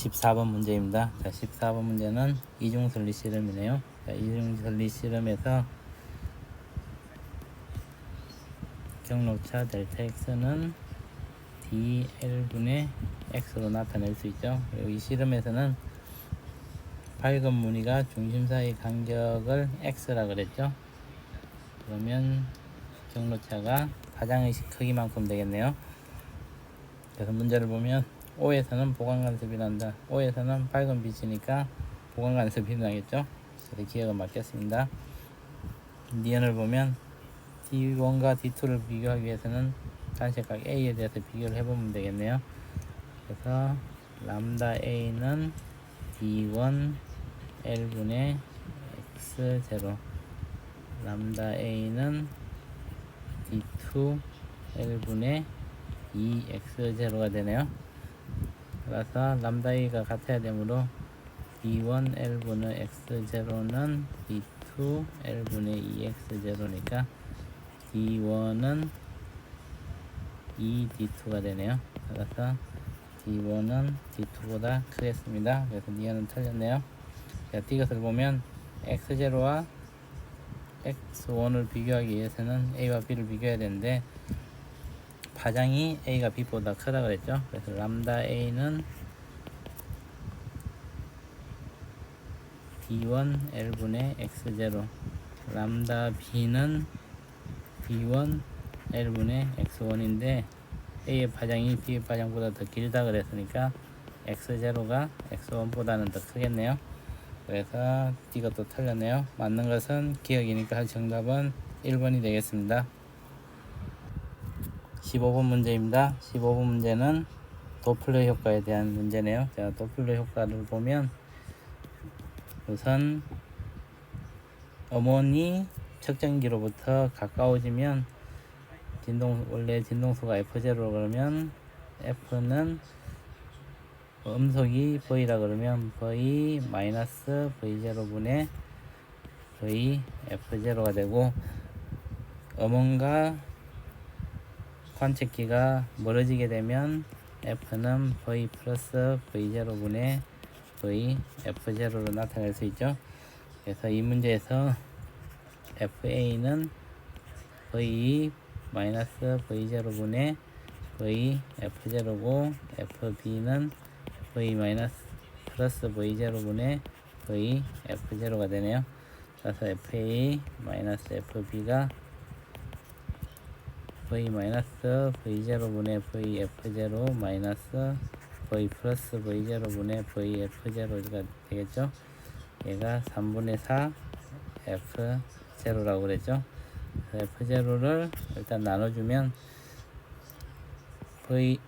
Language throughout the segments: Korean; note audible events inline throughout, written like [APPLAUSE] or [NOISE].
14번 문제입니다. 자, 14번 문제는 이중설리 실험이네요. 자, 이중설리 실험에서 경로차 델타 x는 dl분의 x로 나타낼 수 있죠. 그리고 이 실험에서는 밝은 무늬가 중심 사이 간격을 x라 그랬죠. 그러면 경로차가 가장의 크기만큼 되겠네요. 그래서 문제를 보면 O에서는 보강 간섭이 난다. O에서는 밝은 빛이니까 보강 간섭이 나겠죠. 그래서 기억을 맡겼습니다. 니은을 보면 D1과 D2를 비교하기 위해서는 단색각 A에 대해서 비교를 해보면 되겠네요. 그래서 람다 A는 D1 L분의 X0 람다 A는 D2 L분의 2X0가 되네요. 따라서 람다 A가 같아야 되므로 D1 L분의 X0는 D2 L분의 2X0니까 D1은 2D2가 되네요. 따라서 D1은 D2보다 크겠습니다. 그래서 니은은 틀렸네요. 자, 이것을 보면 X0와 X1을 비교하기 위해서는 A와 B를 비교해야 되는데 파장이 A가 B보다 크다 그랬죠. 그래서 람다 A는 B1 L분의 X0 람다 B는 B1 L분의 X1인데 A의 파장이 B의 파장보다 더 길다 그랬으니까 X0가 X1보다는 더 크겠네요. 그래서 이것도 틀렸네요. 맞는 것은 기억이니까 정답은 1번이 되겠습니다. 15번 문제입니다. 15번 문제는 도플러 효과에 대한 문제네요. 자, 도플러 효과를 보면 우선 어머니 측정기로부터 가까워지면 진동 원래 진동수가 F0 그러면 F는 음속이 V라 그러면 V 마이너스 V0 분의 V F0가 되고 음원과 관측기가 멀어지게 되면 F는 V 플러스 V0분의 V F0로 나타낼 수 있죠. 그래서 이 문제에서 FA는 V 마이너스 V0분의 V F0고 FB는 V 마이너스 플러스 V0분의 V F0가 되네요. 그래서 FA 마이너스 FB가 V 마이너스 V0분의 V F0 마이너스 V 플러스 V0분의 V F0가 되겠죠. 얘가 3분의 4 F0라고 그랬죠. F0를 일단 나눠주면 V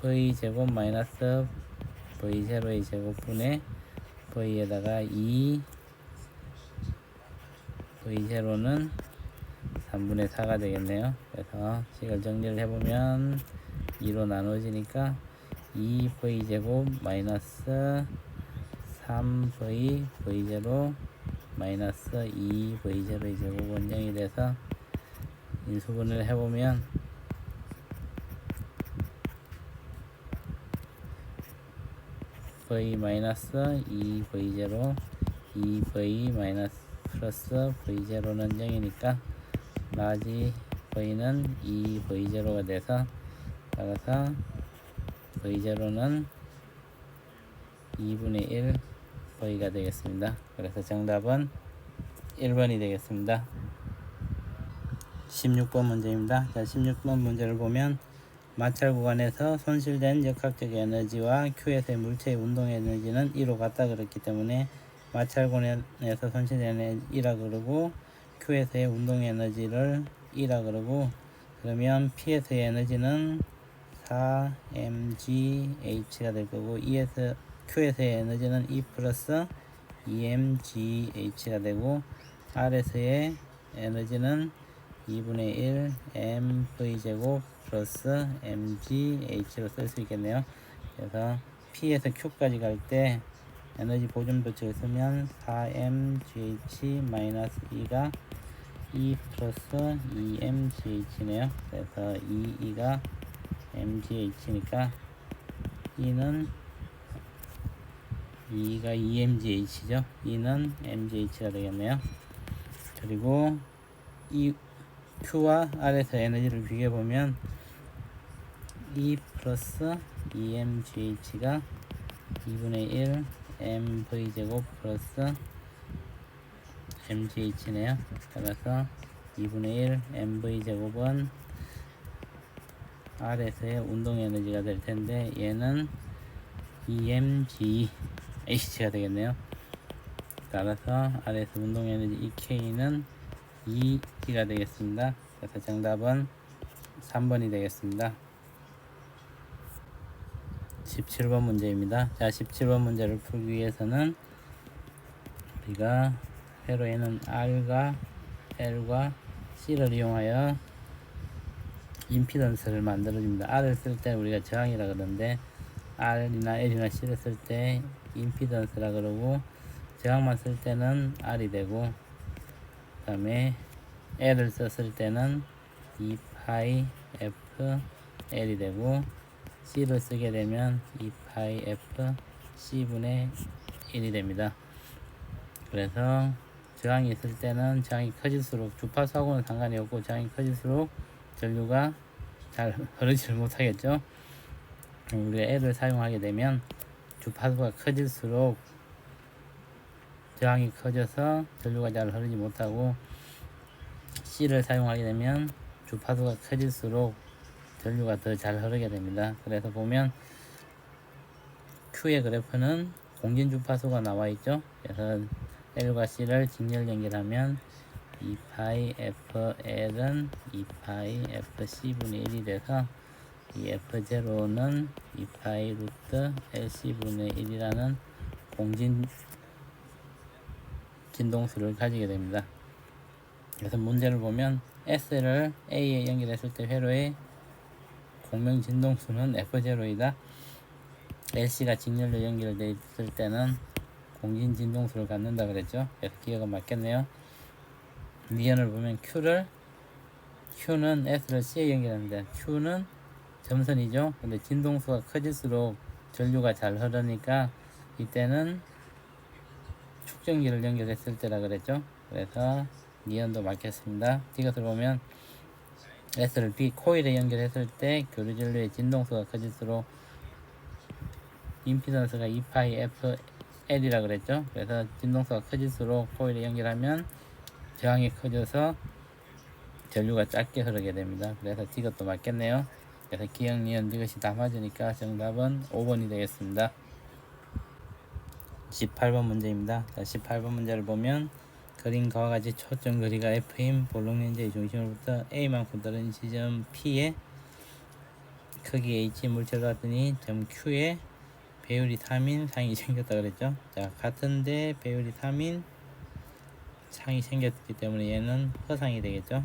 V 제곱 마이너스 V0의 제곱분의 V에다가 2 V0는 3분의 4가 되겠네요. 그래서 식을 정리를 해보면 2로 나눠지니까 2V 제곱 마이너스 3V V0 마이너스 2V0의 제곱 원정이 돼서 인수분을 해보면 V 마이너스 2V0 2V 마이너스 플러스 V0는 0이니까 라지 V는 2V0가 돼서 따라서 V0는 2분의 1 V가 되겠습니다. 그래서 정답은 1번이 되겠습니다. 16번 문제입니다. 자, 16번 문제를 보면 마찰 구간에서 손실된 역학적 에너지와 Q에서의 물체의 운동 에너지는 1로 같다 그랬기 때문에 마찰 구간에서 손실된 1라 그러고 Q에서의 운동 에너지를 2라 그러고 그러면 P에서의 에너지는 4mgh가 될 거고 E에서 Q에서의 에너지는 E 플러스 2mgh가 되고 R에서의 에너지는 2분의 1 mv제곱 플러스 mgh로 쓸 수 있겠네요. 그래서 P에서 Q까지 갈때 에너지 보존 법칙을 쓰면 4mgh 마이너스 2가 2 플러스 2mgh네요. 그래서 2, 2가 mgh니까 2는 2가 EMGH죠. E는 MGH가 되겠네요. 그리고 이 Q와 R에서 에너지를 비교해 보면 E 플러스 EMGH가 2분의 1 MV 제곱 플러스 MGH네요. 따라서 2분의 1 MV 제곱은 R에서의 운동 에너지가 될 텐데 얘는 EMGH가 되겠네요. 따라서 R에서 운동 에너지 EK는 2T가 되겠습니다. 그래서 정답은 3번이 되겠습니다. 17번 문제입니다. 자, 17번 문제를 풀기 위해서는 우리가 회로에는 R과 L과 C를 이용하여 임피던스를 만들어줍니다. R을 쓸 때 우리가 저항이라 그러는데 R이나 L이나 C를 쓸 때 임피던스라 그러고 저항만 쓸 때는 R이 되고 그 다음에 L을 썼을 때는 2파이 F L이 되고 C를 쓰게 되면 2파이 F C분의 1이 됩니다. 그래서 저항이 있을 때는 저항이 커질수록 주파수하고는 상관이 없고 저항이 커질수록 전류가 잘 흐르지를 못하겠죠. 우리가 L을 사용하게 되면 주파수가 커질수록 저항이 커져서 전류가 잘 흐르지 못하고 C를 사용하게 되면 주파수가 커질수록 전류가 더 잘 흐르게 됩니다. 그래서 보면 Q의 그래프는 공진 주파수가 나와 있죠. 그래서 L과 C를 직렬 연결하면 2파이 FL은 2파이 FC분의 1이 돼서 이 F0는 2파이 루트 LC분의 1이라는 공진 진동수를 가지게 됩니다. 그래서 문제를 보면 S를 A에 연결했을 때 회로의 공명 진동수는 F0이다. LC가 직렬로 연결되어 있을 때는 공진 진동수를 갖는다 그랬죠. 그래서 기억은 맞겠네요. 니언을 보면 Q를 Q는 S를 C에 연결하는데 Q는 점선이죠. 근데 진동수가 커질수록 전류가 잘 흐르니까 이때는 축전기를 연결했을 때라 그랬죠. 그래서 니언도 맞겠습니다. 이것을 보면 S를 B 코일에 연결했을 때 교류 전류의 진동수가 커질수록 임피던스가 2파이 F L이라 그랬죠. 그래서 진동수가 커질수록 코일에 연결하면 저항이 커져서 전류가 작게 흐르게 됩니다. 그래서 이것도 맞겠네요. 그래서 기억, 니은 이것이 다 맞으니까 정답은 5번이 되겠습니다. 18번 문제입니다. 자, 18번 문제를 보면 그림과 같이 초점 거리가 F인 볼록렌즈의 중심으로부터 A만큼 떨어진 지점 P에 크기 H 물체를 갖더니 점 Q에 배율이 3인 상이 생겼다 그랬죠. 자, 같은데 배율이 3인 상이 생겼기 때문에 얘는 허상이 되겠죠.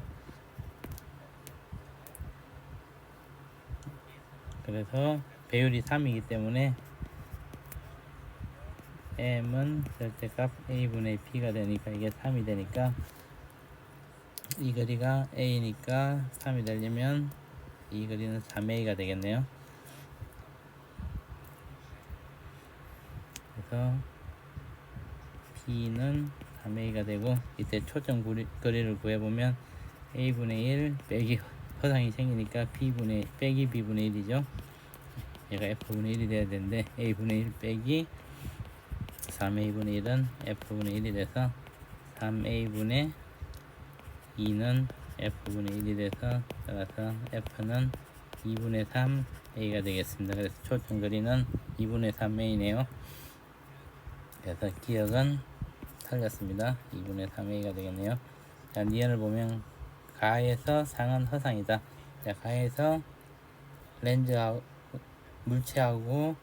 그래서 배율이 3이기 때문에 m은 절대값 a분의 p가 되니까 이게 3이 되니까 이 거리가 a니까 3이 되려면 이 거리는 3a가 되겠네요. 그래서 p는 3a가 되고 이때 초점 거리를 구해보면 a분의 1 빼기 허상이 생기니까 b분의 빼기 b분의 1이죠. 얘가 f분의 1이 돼야 되는데 a분의 1 빼기 3a분의 1은 f분의 1이 돼서 3a분의 2는 f분의 1이 돼서 따라서 f는 2분의 3a가 되겠습니다. 그래서 초점 거리는 2분의 3a네요. 그래서 기억은 틀렸습니다. 2분의 3a가 되겠네요. 자, 니언을 보면 가에서 상은 허상이다. 자, 가에서 렌즈하고 물체하고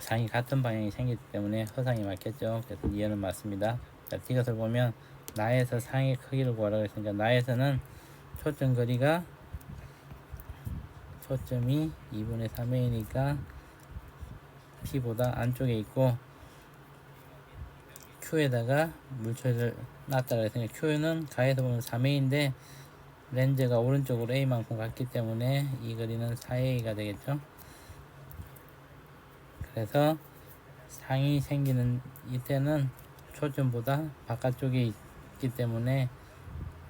상이 같은 방향이 생기기 때문에 허상이 맞겠죠. 그래서 니언은 맞습니다. 자, 이것을 보면 나에서 상의 크기를 구하라고 했으니까 나에서는 초점 거리가 초점이 2분의 3a니까 P보다 안쪽에 있고 Q에다가 물체를 놨다 그랬으니까 Q는 가에서 보면 3a인데 렌즈가 오른쪽으로 a만큼 갔기 때문에 이 거리는 4a가 되겠죠. 그래서 상이 생기는 이때는 초점보다 바깥쪽에 있기 때문에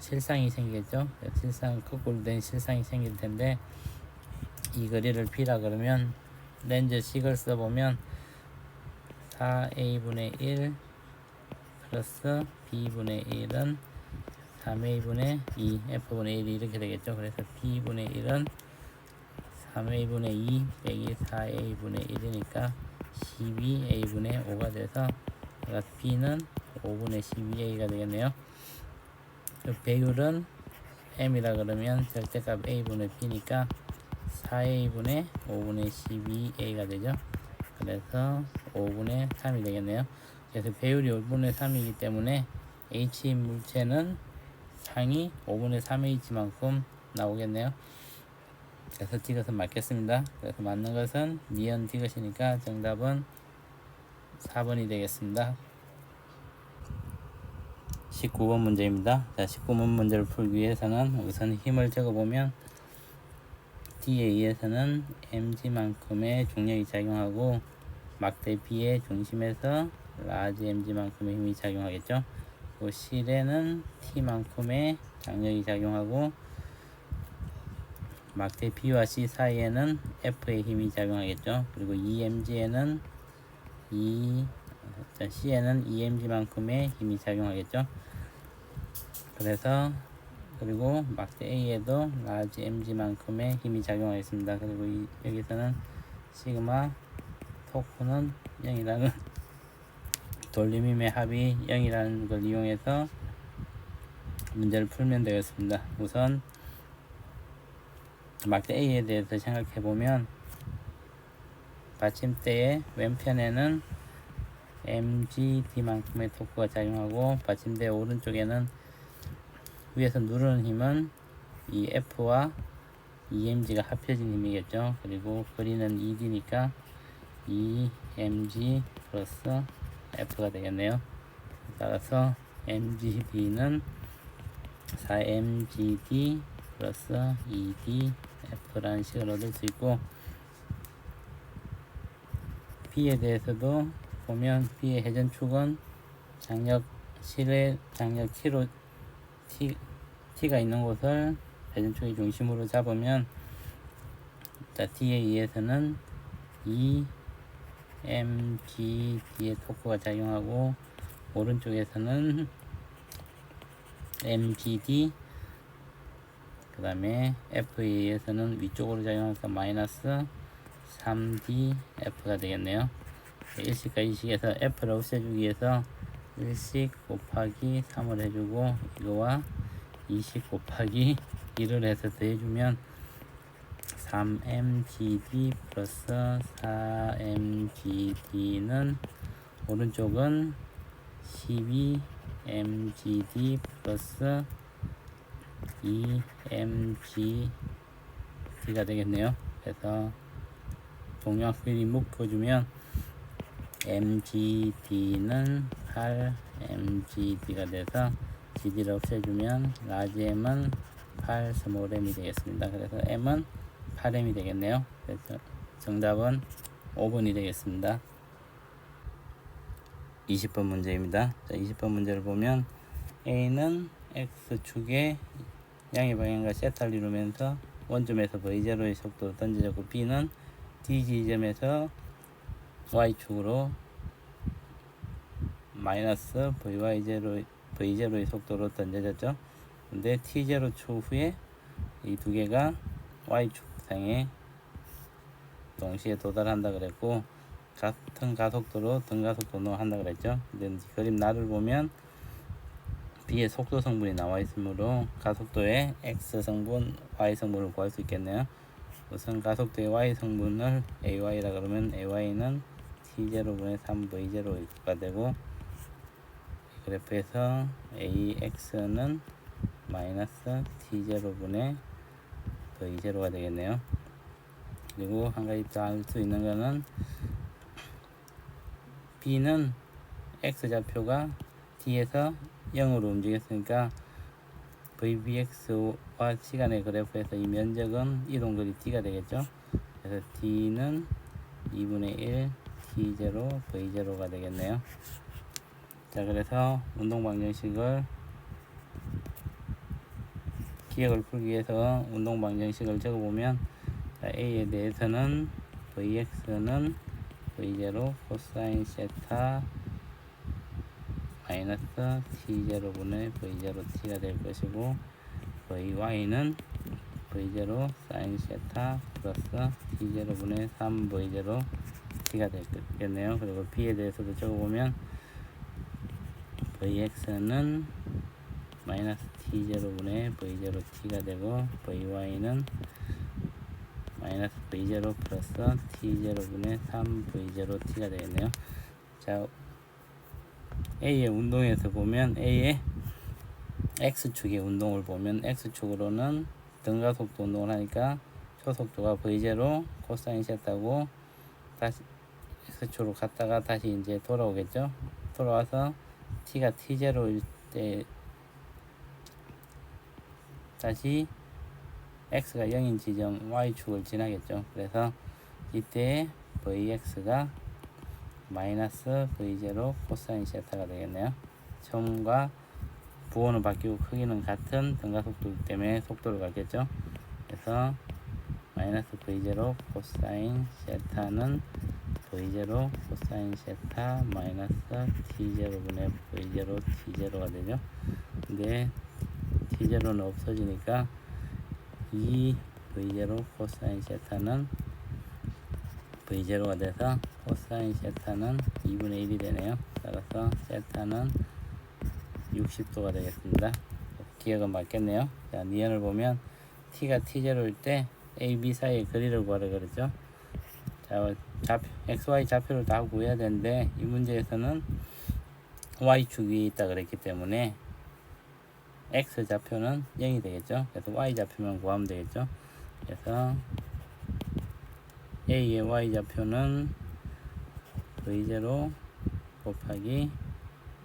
실상이 생기겠죠. 실상 거꾸로 된 실상이 생길 텐데 이 거리를 B라 그러면 렌즈 식을 써보면 4A분의 1 플러스 B분의 1은 3A분의 2 F분의 1이 이렇게 되겠죠. 그래서 B분의 1은 3A분의 2 빼기 4A분의 1이니까 12A분의 5가 돼서 B는 5분의 12A가 되겠네요. 그 배율은 M이라 그러면 절대값 A분의 B니까 4A분의 5분의 12A가 되죠. 그래서 5분의 3이 되겠네요. 그래서 배율이 5분의 3이기 때문에 H 물체는 상이 5분의 3H만큼 나오겠네요. 그래서 디귿은 맞겠습니다. 그래서 맞는 것은 니은 디귿이니까 정답은 4번이 되겠습니다. 19번 문제입니다. 자, 19번 문제를 풀기 위해서는 우선 힘을 적어보면 D에 의해서는 mg만큼의 중력이 작용하고 막대 B의 중심에서 라지 mg만큼의 힘이 작용하겠죠. 그 실에는 T만큼의 장력이 작용하고 막대 B와 C 사이에는 F의 힘이 작용하겠죠. 그리고 EMG에는 E C에는 EMG만큼의 힘이 작용하겠죠. 그래서 그리고 막대 A에도 라지 mg만큼의 힘이 작용하겠습니다. 그리고 이, 여기서는 시그마 토크는 0이라는 [LAUGHS] 돌림힘의 합이 0이라는 걸 이용해서 문제를 풀면 되겠습니다. 우선 막대 A에 대해서 생각해 보면 받침대의 왼편에는 mgd만큼의 토크가 작용하고 받침대 오른쪽에는 위에서 누르는 힘은 이 F와 EMG가 합해진 힘이겠죠. 그리고 거리는 ED니까 EMG 플러스 F가 되겠네요. 따라서 MGD는 4MGD 플러스 EDF라는 식을 얻을 수 있고 B에 대해서도 보면 B의 회전축은 장력 실의 장력 T로 T, T가 있는 곳을 회전축의 중심으로 잡으면 자, T에 의해서는 E MGD의 토크가 작용하고 오른쪽에서는 MGD 그 다음에 F에 의해서는 위쪽으로 작용하니까 마이너스 3DF가 되겠네요. 일식과 이식에서 F를 없애주기 위해서 1식 곱하기 3을 해주고 이거와 2식 곱하기 1을 해서 더해주면 3mgd 플러스 4mgd는 오른쪽은 12mgd 플러스 2mgd가 되겠네요. 그래서 동양끼리 묶어주면 mgd는 8mgd가 돼서 gd를 없애주면 라지 m은 8 스몰 m이 되겠습니다. 그래서 m은 8m이 되겠네요. 그래서 정답은 5번이 되겠습니다. 20번 문제입니다. 자, 20번 문제를 보면 A는 X축의 양의 방향과 세타를 이루면서 원점에서 V제로의 속도로 던져졌고 B는 D 지점에서 Y축으로 마이너스 VY0 V0의 속도로 던져졌죠. 근데 T0 추후에 이 두 개가 Y축상에 동시에 도달한다 그랬고 같은 가속도로 등가속도로 한다 그랬죠. 근데 그림 나를 보면 B의 속도 성분이 나와 있으므로 가속도의 X 성분, Y 성분을 구할 수 있겠네요. 우선 가속도의 Y 성분을 AY라 그러면 AY는 T0분의 3V0가 되고 그래프에서 AX는 마이너스 T0분의 V0가 되겠네요. 그리고 한 가지 더 알 수 있는 거는 B는 X좌표가 T에서 0으로 움직였으니까 VBX와 시간의 그래프에서 이 면적은 이동거리 T가 되겠죠. 그래서 T는 2분의 1 T0 V0가 되겠네요. 자 그래서 운동 방정식을 기억을 풀기 위해서 운동 방정식을 적어보면 자, A에 대해서는 Vx는 V0 코사인 세타 마이너스 T0분의 V0 T가 될 것이고 Vy는 V0 사인 세타 플러스 T0분의 3 V0 T가 되겠네요. 그리고 B에 대해서도 적어보면 Vx는 마이너스 T0분의 V0 T가 되고 Vy는 마이너스 V0 플러스 T0분의 3 V0 T가 되겠네요. 자, A의 운동에서 보면 A의 X축의 운동을 보면 X축으로는 등가속도 운동을 하니까 초속도가 V0 코사인 세타고 다시 X축으로 갔다가 다시 이제 돌아오겠죠. 돌아와서 T가 T0일 때 다시 X가 0인 지점 Y축을 지나겠죠. 그래서 이때 Vx가 마이너스 V0 코사인 세타가 되겠네요. 처음과 부호는 바뀌고 크기는 같은 등가 속도이기 때문에 속도를 갖겠죠. 그래서 마이너스 V0 코사인 세타는 V0 코사인 세타 마이너스 T0분의 V0 T0가 되죠. 근데 T0는 없어지니까 이 V0 코사인 세타는 V0가 돼서 코사인 세타는 2분의 1이 되네요. 따라서 세타는 60도가 되겠습니다. 기억은 맞겠네요. 자, 니은을 보면 t가 t0일 때 a, b 사이의 거리를 구하라 그러죠. 자, 좌표, x, y 좌표를 다 구해야 되는데 이 문제에서는 y축 위에 있다 그랬기 때문에 x 좌표는 0이 되겠죠. 그래서 y 좌표만 구하면 되겠죠. 그래서 a의 y 좌표는 v0 곱하기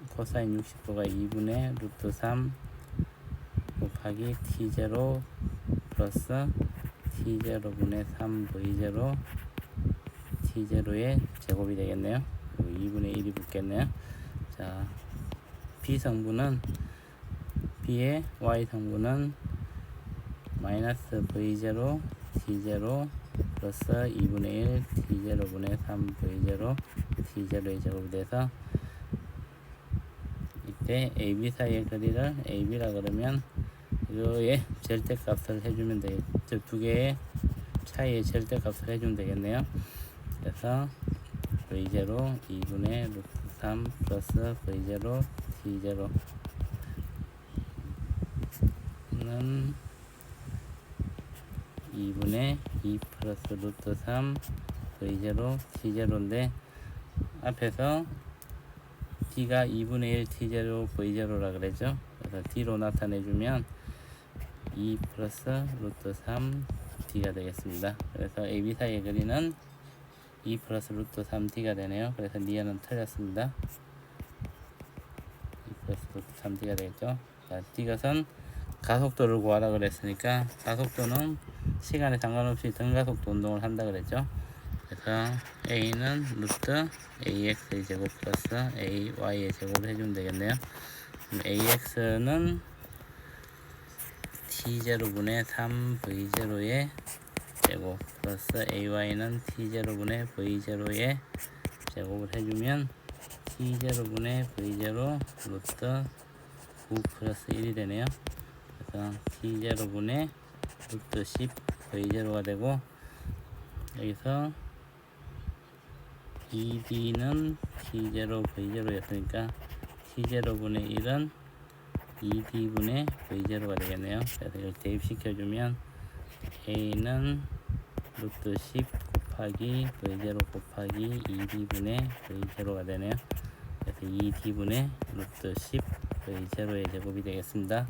코사인 60도가 2분의 루트 3 곱하기 t0 플러스 t0분의 3v0 t0의 제곱이 되겠네요. 그리고 2분의 1이 붙겠네요. 자, b 성분은 b의 y 성분은 마이너스 v0 t0 플러스 2분의 1 t0분의 3v0 t0의 제곱이 돼서 이때 AB 사이의 거리를 AB라 그러면 이거의 절대값을 해주면 되겠죠. 두 개의 차이의 절대값을 해주면 되겠네요. 그래서 V0 2분의 루트 3 플러스 V0 T0 는 2분의 2 플러스 루트 3 V0 T0인데 앞에서 T가 2분의 1 T0 V0라 그랬죠. 그래서 D로 나타내주면 2 플러스 루트 3 D가 되겠습니다. 그래서 AB 사이의 거리는 2 플러스 루트 3 D가 되네요. 그래서 니은은 틀렸습니다. 2 플러스 루트 3 D가 되겠죠. 자, 이것은 가속도를 구하라 그랬으니까 가속도는 시간에 상관없이 등가속도 운동을 한다 그랬죠. 그래서 a는 루트 ax의 제곱 플러스 ay의 제곱을 해주면 되겠네요. ax는 t0분의 3v0의 제곱 플러스 ay는 t0분의 v0의 제곱을 해주면 t0분의 v0 루트 9 플러스 1이 되네요. 그래서 t0분의 루트 10 v0가 되고 여기서 ED는 T0 V0였으니까 T0분의 1은 ED분의 V0가 되겠네요. 그래서 이걸 대입시켜주면 A는 루트 10 곱하기 V0 곱하기 ED분의 V0가 되네요. 그래서 ED분의 루트 10 V0의 제곱이 되겠습니다.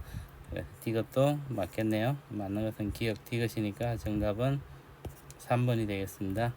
이것도 맞겠네요. 맞는 것은 기억 디귿이니까 정답은 3번이 되겠습니다.